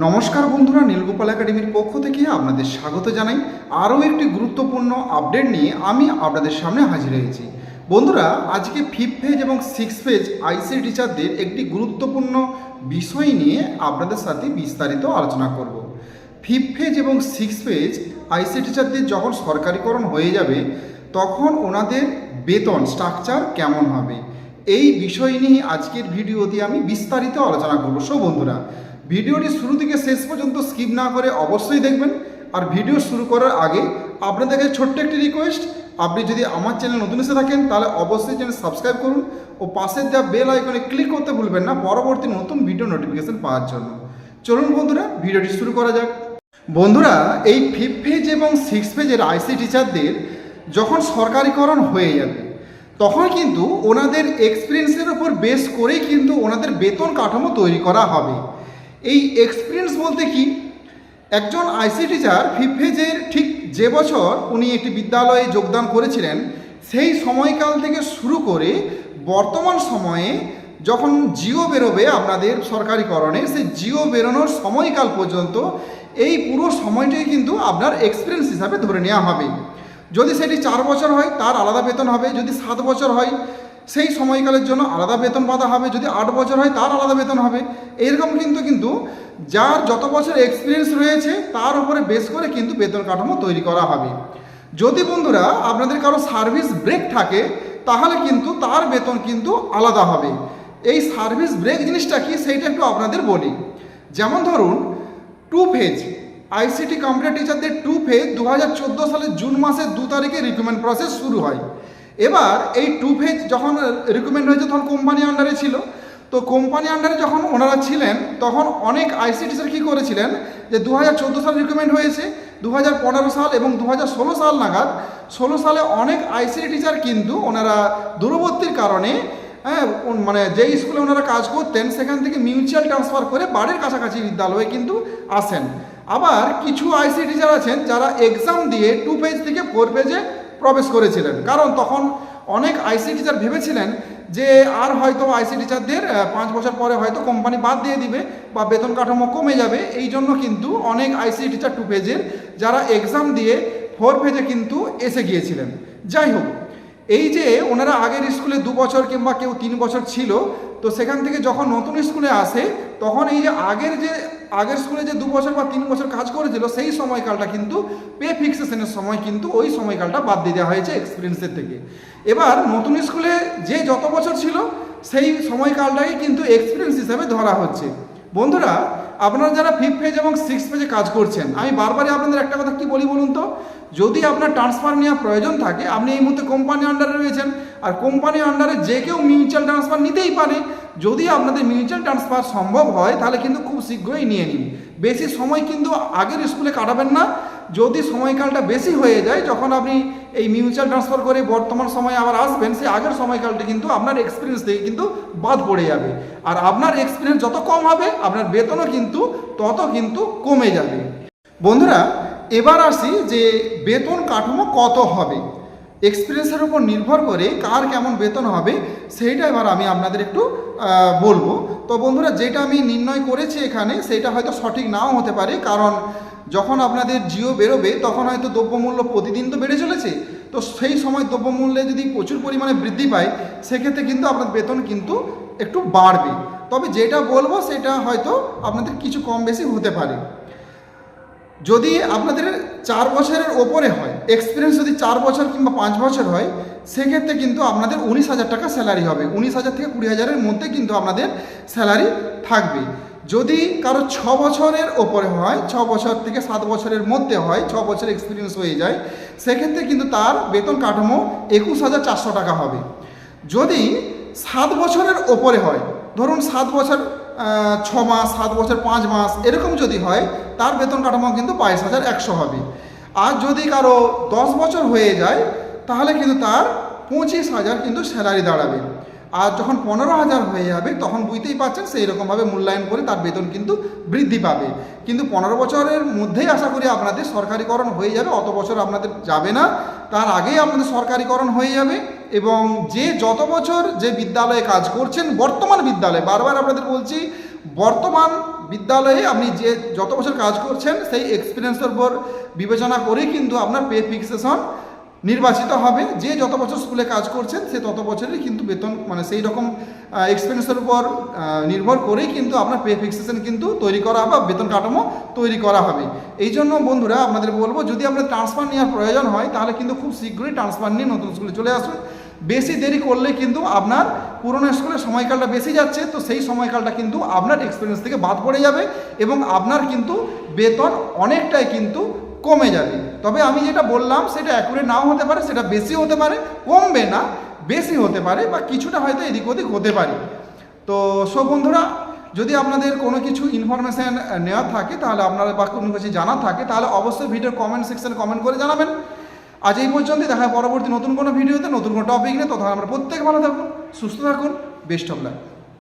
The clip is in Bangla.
নমস্কার বন্ধুরা, নীলগোপাল একাডেমির পক্ষ থেকে আপনাদের স্বাগত জানাই। আরও একটি গুরুত্বপূর্ণ আপডেট নিয়ে আমি আপনাদের সামনে হাজির হয়েছি। বন্ধুরা, আজকে ফিফথ পেজ এবং সিক্স পেজ আইসি টিচারদের একটি গুরুত্বপূর্ণ বিষয় নিয়ে আপনাদের সাথে বিস্তারিত আলোচনা করব। ফিফ ফেজ এবং সিক্স পেজ আইসি টিচারদের যখন সরকারিকরণ হয়ে যাবে, তখন ওনাদের বেতন স্ট্রাকচার কেমন হবে? এই বিষয় নিয়ে আজকের ভিডিওতে আমি বিস্তারিত আলোচনা করব। সো বন্ধুরা ভিডিওটি শুরু থেকে শেষ পর্যন্ত স্কিপ না করে অবশ্যই দেখবেন। আর ভিডিও শুরু করার আগে আপনাদের কাছে ছোট্ট একটি রিকোয়েস্ট আপনি যদি আমার চ্যানেল নতুন এসে থাকেন, তাহলে অবশ্যই চ্যানেল সাবস্ক্রাইব করুন ও পাশের দেওয়া বেল আইকনে ক্লিক করতে ভুলবেন না পরবর্তী নতুন ভিডিও নোটিফিকেশন পাওয়ার জন্য। চলুন বন্ধুরা, ভিডিওটি শুরু করা যাক। বন্ধুরা, এই ফিফথ পেজ এবং সিক্স পেজের আইসি টিচারদের যখন সরকারিকরণ হয়ে যাবে, তখন কিন্তু ওনাদের এক্সপিরিয়েন্সের উপর বেস করেই কিন্তু ওনাদের বেতন কাঠামো তৈরি করা হবে। এই এক্সপিরিয়েন্স বলতে কি? একজন আইসি টিচার ফিফেজের ঠিক যে বছর উনি একটি বিদ্যালয়ে যোগদান করেছিলেন, সেই সময়কাল থেকে শুরু করে বর্তমান সময়ে যখন জিও বেরোবে আপনাদের সরকারিকরণে, সেই জিও বেরোনোর সময়কাল পর্যন্ত এই পুরো সময়টাই কিন্তু আপনার এক্সপিরিয়েন্স হিসাবে ধরে নেওয়া হবে। যদি সেটি চার বছর হয়, তার আলাদা বেতন হবে। যদি সাত বছর হয় সেই সময়কালের জন্য আলাদা বেতন বাঁধা হবে, যদি আট বছর হয় তার আলাদা বেতন হবে। এরকম কিন্তু কিন্তু যার যত বছর এক্সপিরিয়েন্স রয়েছে, তার উপরে বেস করে কিন্তু বেতন কাঠামো তৈরি করা হবে। যদি বন্ধুরা আপনাদের কারও সার্ভিস ব্রেক থাকে, তাহলে কিন্তু তার বেতন কিন্তু আলাদা হবে। এই সার্ভিস ব্রেক জিনিসটা কি, সেইটা একটু আপনাদের বলি। যেমন ধরুন টু ফেজ আইসিটি কম্পিউটার টিচারদের টু ফেজ দু সালের জুন মাসের দু তারিখে রিক্রুটমেন্ট প্রসেস শুরু হয়। এবার এই টু ফেজ যখন রিক্রুটমেন্ট হয়েছে তখন কোম্পানি আন্ডারে ছিল। তো কোম্পানি আন্ডারে যখন ওনারা ছিলেন, তখন অনেক আইসি টিচার কী করেছিলেন যে দু হাজার চোদ্দ সাল রিক্রুটমেন্ট হয়েছে দু হাজার পনেরো সাল এবং দু হাজার ষোলো সাল নাগাদ, ষোলো সালে অনেক আইসিটি টিচার কিন্তু ওনারা দূরবর্তীর কারণে হ্যাঁ মানে যেই স্কুলে ওনারা কাজ করতেন, সেখান থেকে মিউচুয়াল ট্রান্সফার করে বাড়ির কাছাকাছি বিদ্যালয়ে কিন্তু আসেন। আবার কিছু আইসি টিচার আছেন যারা এক্সাম দিয়ে টু পেজ থেকে ফোর পেজে করেছিলেন। কারণ তখন অনেক আইসি টিচার ভেবেছিলেন যে আর হয়তো আইসি টিচারদের পাঁচ বছর পরে হয়তো কোম্পানি বাদ দিয়ে দিবে বা বেতন কাঠামো কমে যাবে। এই জন্য কিন্তু অনেক আইসি টিচার টু পেজের যারা এক্সাম দিয়ে ফোর পেজে কিন্তু এসে গিয়েছিলেন। যাই হোক, এই যে ওনারা আগের স্কুলে দু বছর কিংবা কেউ তিন বছর ছিল, তো সেখান থেকে যখন নতুন স্কুলে আসে, তখন এই যে আগের যে আগের স্কুলে যে দু বছর বা তিন বছর কাজ করেছিল, সেই সময়কালটা কিন্তু পে ফিক্সেশনের সময় কিন্তু ওই সময়কালটা বাদ দিয়ে দেওয়া হয়েছে এক্সপিরিয়েন্সের থেকে। এবার নতুন স্কুলে যে যত বছর ছিল, সেই সময়কালটাই কিন্তু এক্সপিরিয়েন্স হিসাবে ধরা হচ্ছে। বন্ধুরা, আপনারা যারা ফিফথ পেজ এবং সিক্স পেজে কাজ করছেন, আমি বারবারই আপনাদের একটা কথা কি বলি বলুন তো? যদি আপনার ট্রান্সফার নেওয়ার প্রয়োজন থাকে, আপনি এই মুহূর্তে কোম্পানি আন্ডারে রয়েছেন, আর কোম্পানি আন্ডারে যে কেউ মিউচুয়াল ট্রান্সফার নিতেই পারে। যদি আপনাদের মিউচুয়াল ট্রান্সফার সম্ভব হয়, তাহলে কিন্তু খুব শীঘ্রই নিয়ে নিন। বেশি সময় কিন্তু আগের স্কুলে কাটাবেন না। যদি সময়কালটা বেশি হয়ে যায়, যখন আপনি এই মিউচুয়াল ট্রান্সফার করে বর্তমান সময়ে আবার আসবেন, সেই আগের সময়কালটি কিন্তু আপনার এক্সপিরিয়েন্স থেকে কিন্তু বাদ পড়ে যাবে। আর আপনার এক্সপিরিয়েন্স যত কম হবে, আপনার বেতনও কিন্তু তত কিন্তু কমে যাবে। বন্ধুরা, এবার আসি যে বেতন কাঠামো কত হবে। এক্সপিরিয়েন্সের উপর নির্ভর করে কার কেমন বেতন হবে, সেইটা এবার আমি আপনাদের একটু বলব। তো বন্ধুরা, যেটা আমি নির্ণয় করেছি এখানে, সেটা হয়তো সঠিক নাও হতে পারে, কারণ যখন আপনাদের জিও বেরোবে, তখন হয়তো দ্রব্যমূল্য প্রতিদিন তো বেড়ে চলেছে। তো সেই সময় দ্রব্যমূল্যে যদি প্রচুর পরিমাণে বৃদ্ধি পায়, সেক্ষেত্রে কিন্তু আপনার বেতন কিন্তু একটু বাড়বে। তবে যেটা বলব, সেটা হয়তো আপনাদের কিছু কম বেশি হতে পারে। যদি আপনাদের চার বছরের ওপরে হয়। এক্সপিরিয়েন্স যদি চার বছর কিংবা পাঁচ বছর হয়, সেক্ষেত্রে কিন্তু আপনাদের উনিশ হাজার টাকা স্যালারি হবে। উনিশ হাজার থেকে কুড়ি হাজারের মধ্যে কিন্তু আপনাদের স্যালারি থাকবে। যদি কারও ছ বছরের ওপরে হয়, ছ বছর থেকে সাত বছরের মধ্যে হয়, ছ বছর এক্সপিরিয়েন্স হয়ে যায়, সেক্ষেত্রে কিন্তু তার বেতন কাঠামো একুশ হাজার চারশো টাকা হবে। যদি সাত বছরের ওপরে হয়, ধরুন সাত বছর ছ মাস, সাত বছর, পাঁচ মাস, এরকম যদি হয়, তার বেতন কাঠামো কিন্তু বাইশ হাজার একশো হবে। আর যদি কারও দশ বছর হয়ে যায়, তাহলে কিন্তু তার পঁচিশ হাজার কিন্তু স্যালারি দাঁড়াবে। আর যখন পনেরো হাজার হয়ে যাবে, তখন বুঝতেই পারছেন সেই রকমভাবে মূল্যায়ন করে তার বেতন কিন্তু বৃদ্ধি পাবে। কিন্তু পনেরো বছরের মধ্যেই আশা করি আপনাদের সরকারিকরণ হয়ে যাবে, অত বছর আপনাদের যাবে না। তার আগেই আপনাদের সরকারিকরণ হয়ে যাবে এবং যে যত বছর যে বিদ্যালয়ে কাজ করছেন, বর্তমান বিদ্যালয়ে, বারবার আপনাদের বলছি, বর্তমান বিদ্যালয়ে আপনি যে যত বছর কাজ করছেন, সেই এক্সপিরিয়েন্সের উপর বিবেচনা করেই কিন্তু আপনার পে ফিক্সেশন নির্বাচিত হবে। যে যত বছর স্কুলে কাজ করছেন, সে তত বছরই কিন্তু বেতন মানে সেই রকম এক্সপিরিয়েন্সের উপর নির্ভর করেই কিন্তু আপনার পে ফিক্সেশন কিন্তু তৈরি করা হবে বেতন কাঠামো তৈরি করা হবে। এই জন্য বন্ধুরা, আপনাদের বলব, যদি আপনার ট্রান্সফার নেওয়ার প্রয়োজন হয়, তাহলে কিন্তু খুব শীঘ্রই ট্রান্সফার নিয়ে নতুন স্কুলে চলে আসুন। বেশি দেরি করলে কিন্তু আপনার পুরনো স্কুলের সময়কালটা বেশি যাচ্ছে, তো সেই সময়কালটা কিন্তু আপনার এক্সপিরিয়েন্স থেকে বাদ পড়ে যাবে এবং আপনার কিন্তু বেতন অনেকটাই কিন্তু কমে যাবে। তবে আমি যেটা বললাম, সেটা অ্যাকুরেট নাও হতে পারে, সেটা বেশি হতে পারে, কমবে না, বেশি হতে পারে, বা কিছুটা হয়তো এদিক ওদিক হতে পারে। তো সব বন্ধুরা, যদি আপনাদের কোনো কিছু ইনফরমেশান নেওয়া থাকে, তাহলে আপনারা বা কোনো কিছু জানা থাকে, তাহলে অবশ্যই ভিডিও কমেন্ট সেকশনে কমেন্ট করে জানাবেন। আজ এই পর্যন্তই, দেখা পরবর্তী নতুন কোনো ভিডিওতে, নতুন কোনো টপিক নিয়ে। তখন আমরা প্রত্যেক ভালো থাকুন, সুস্থ থাকুন বেস্ট অফ লাক